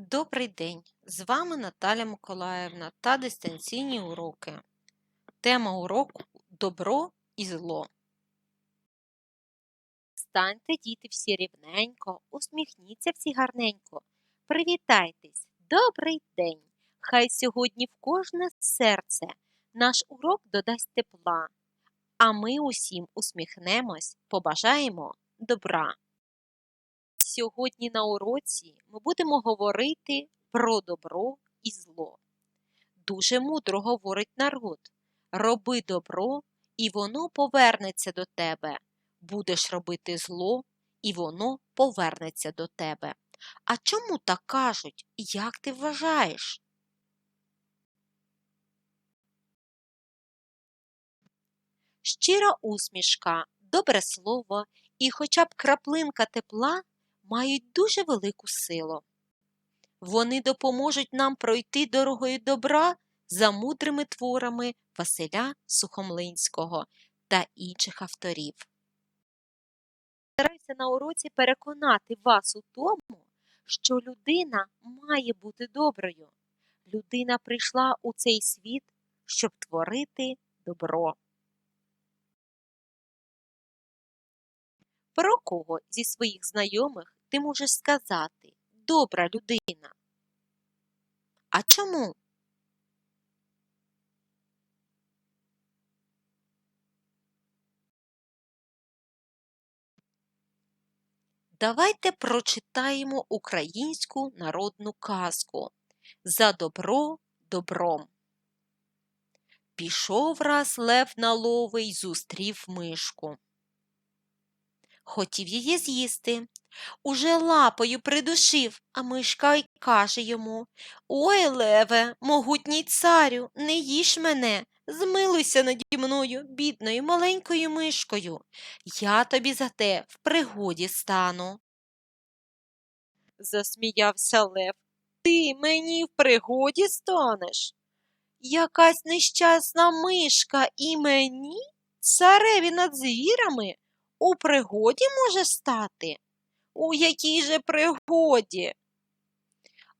Добрий день! З вами Наталя Миколаївна та дистанційні уроки. Тема уроку Добро і зло. Станьте, діти, всі рівненько, усміхніться всі гарненько. Привітайтесь! Добрий день! Хай сьогодні в кожне серце наш урок додасть тепла, а ми усім усміхнемось, побажаємо добра. Сьогодні на уроці ми будемо говорити про добро і зло. Дуже мудро говорить народ роби добро, і воно повернеться до тебе. Будеш робити зло, і воно повернеться до тебе. А чому так кажуть? Як ти вважаєш? Щира усмішка, добре слово і хоча б краплинка тепла мають дуже велику силу. Вони допоможуть нам пройти дорогою добра за мудрими творами Василя Сухомлинського та інших авторів. Стараюся на уроці переконати вас у тому, що людина має бути доброю. Людина прийшла у цей світ, щоб творити добро. Про кого зі своїх знайомих ти можеш сказати добра людина? А чому? Давайте прочитаємо українську народну казку За добро добром. Пішов раз лев на лови й зустрів мишку. Хотів її з'їсти. Уже лапою придушив, а мишка й каже йому Ой, леве, могутній царю, не їж мене, змилуйся наді мною, бідною маленькою мишкою. Я тобі за те в пригоді стану. Засміявся лев. Ти мені в пригоді станеш? Якась нещасна мишка і мені, цареві над звірами, у пригоді може стати? У якій же пригоді?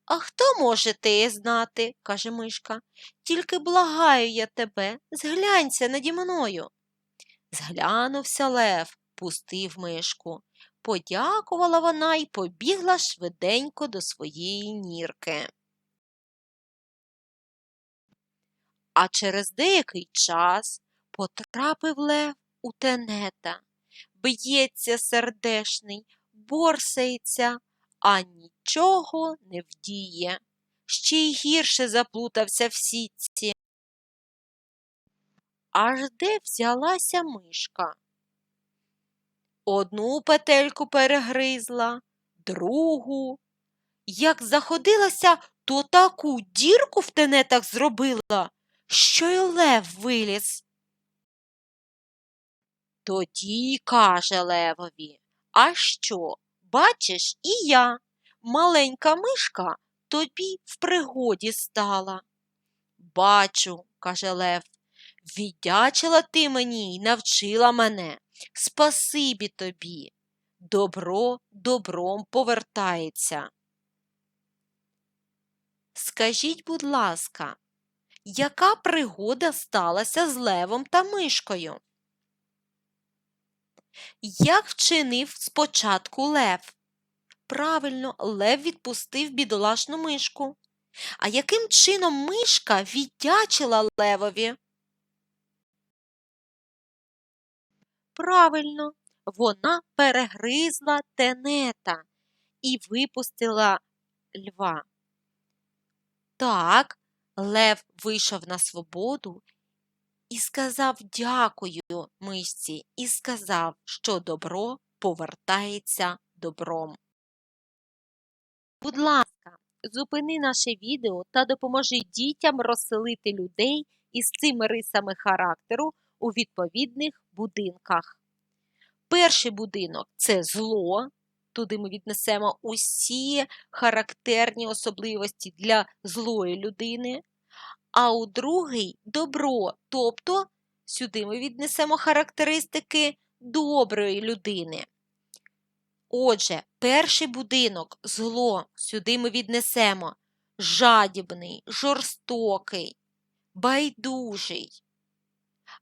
А хто може те знати, каже мишка. Тільки благаю я тебе, зглянься наді мною. Зглянувся лев, пустив мишку. Подякувала вона й побігла швиденько до своєї нірки. А через деякий час потрапив лев у тенета. Б'ється сердешний, борсається, а нічого не вдіє. Ще й гірше заплутався в сітці. Аж де взялася мишка. Одну петельку перегризла, другу. Як заходилася, то таку дірку в тенетах зробила, що й лев виліз. Тоді каже левові, а що, бачиш, і я, маленька мишка, тобі в пригоді стала. Бачу, каже Лев, віддячила ти мені й навчила мене. Спасибі тобі. Добро добром повертається. Скажіть, будь ласка, яка пригода сталася з левом та мишкою? Як вчинив спочатку лев? Правильно, лев відпустив бідолашну мишку. А яким чином мишка віддячила левові? Правильно, вона перегризла тенета і випустила льва. Так, лев вийшов на свободу і сказав дякую мишці, і сказав, що добро повертається добром. Будь ласка, зупини наше відео та допоможи дітям розселити людей із цими рисами характеру у відповідних будинках. Перший будинок це зло. Туди ми віднесемо усі характерні особливості для злої людини а у другий добро, тобто сюди ми віднесемо характеристики доброї людини. Отже, перший будинок зло сюди ми віднесемо жадібний, жорстокий, байдужий.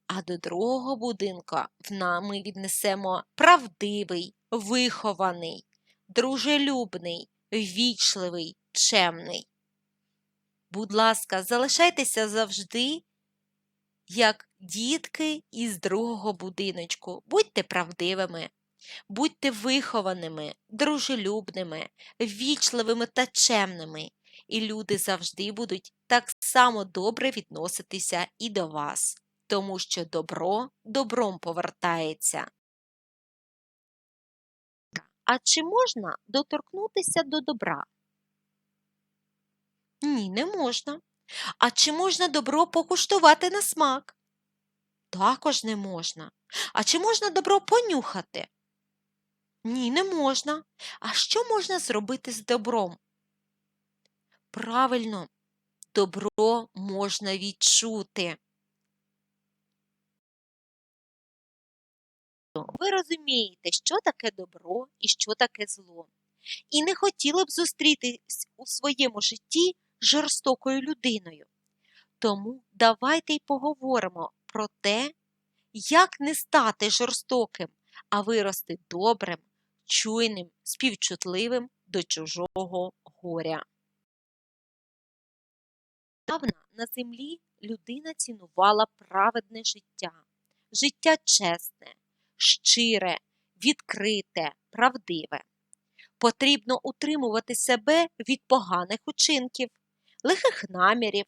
А до другого будинка в на- ми віднесемо правдивий, вихований, дружелюбний, ввічливий, чемний. Будь ласка, залишайтеся завжди, як дітки із другого будиночку. Будьте правдивими, будьте вихованими, дружелюбними, ввічливими та чемними, і люди завжди будуть так само добре відноситися і до вас, тому що добро добром повертається. А чи можна доторкнутися до добра? Ні, не можна. А чи можна добро покуштувати на смак? Також не можна. А чи можна добро понюхати? Ні, не можна. А що можна зробити з добром? Правильно, добро можна відчути. Ви розумієте, що таке добро і що таке зло. І не хотіли б зустрітись у своєму житті жорстокою людиною. Тому давайте й поговоримо про те, як не стати жорстоким, а вирости добрим, чуйним, співчутливим до чужого горя. Давна на землі людина цінувала праведне життя, життя чесне, щире, відкрите, правдиве. Потрібно утримувати себе від поганих учинків, лихих намірів.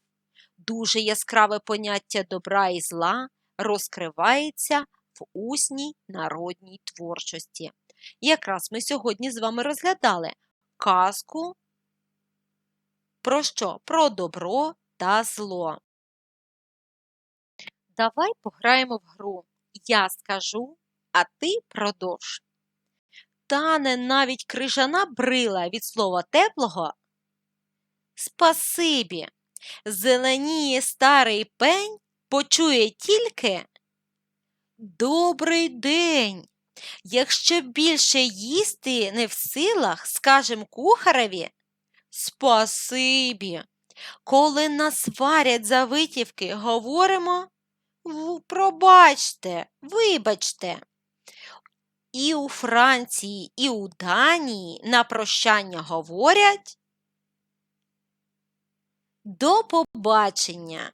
Дуже яскраве поняття добра і зла розкривається в усній народній творчості. Якраз ми сьогодні з вами розглядали казку про що? Про добро та зло. Давай пограємо в гру. Я скажу, а ти продовж. Тане навіть крижана брила від слова теплого. Спасибі. Зеленіє старий пень, почує тільки Добрий день. Якщо більше їсти не в силах, скажем кухареві Спасибі. Коли нас варять за витівки, говоримо пробачте, вибачте. І у Франції, і у Данії на прощання говорять до побачення.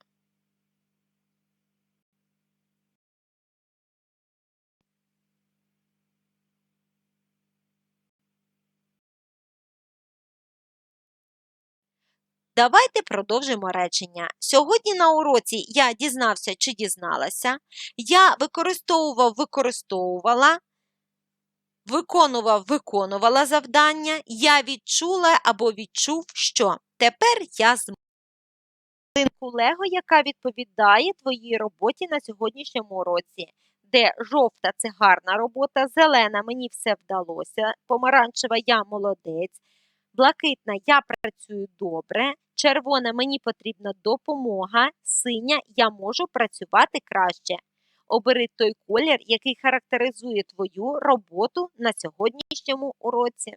Давайте продовжимо речення. Сьогодні на уроці я дізнався чи дізналася, я використовував, використовувала, виконував, виконувала завдання, я відчула або відчув, що тепер я з Лего, яка відповідає твоїй роботі на сьогоднішньому уроці, де жовта це гарна робота, зелена мені все вдалося, помаранчева я молодець, блакитна я працюю добре, червона мені потрібна допомога, синя я можу працювати краще. Обери той колір, який характеризує твою роботу на сьогоднішньому уроці.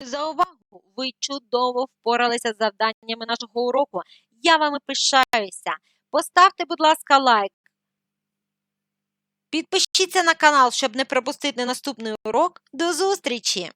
За увагу! Ви чудово впоралися з завданнями нашого уроку. Я вами пишаюся. Поставте, будь ласка, лайк. Підпишіться на канал, щоб не пропустити наступний урок. До зустрічі!